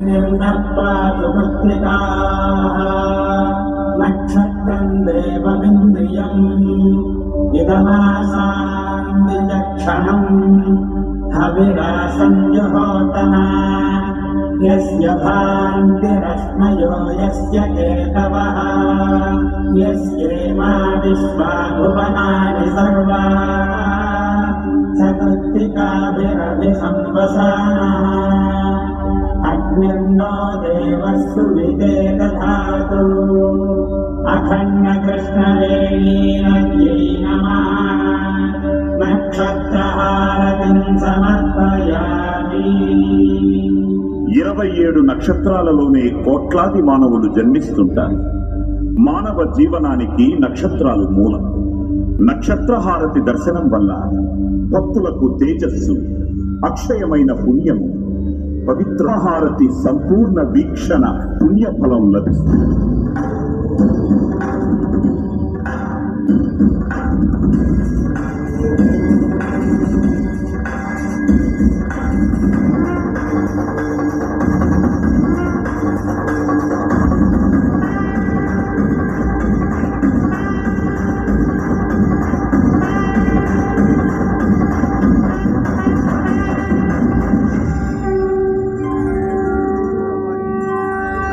पातु मृत्तिकाः नक्षत्रम् देवमिन्द्रियम् इदमासाम् विचक्षणम् हविरासम् जुहोतना यस्य भान्तिरश्मयो यस्य केतवः। यस्येमा विश्वा भुवनानि सर्वा। सकृत्तिकाभिरभिसंवसानः देवस्सु विदे दधातु अखण्डकृष्णवेणीनद्यै नमः नक्षत्रहारतिम् समर्पयामि ఇరవై ఏడు నక్షత్రాలలోనే కోట్లాది మానవులు జన్మిస్తుంటారు మానవ జీవనానికి నక్షత్రాలు మూలం నక్షత్రహారతి దర్శనం వల్ల భక్తులకు తేజస్సు అక్షయమైన పుణ్యము పవిత్ర హారతి సంపూర్ణ వీక్షణ పుణ్యఫలం లభిస్తుంది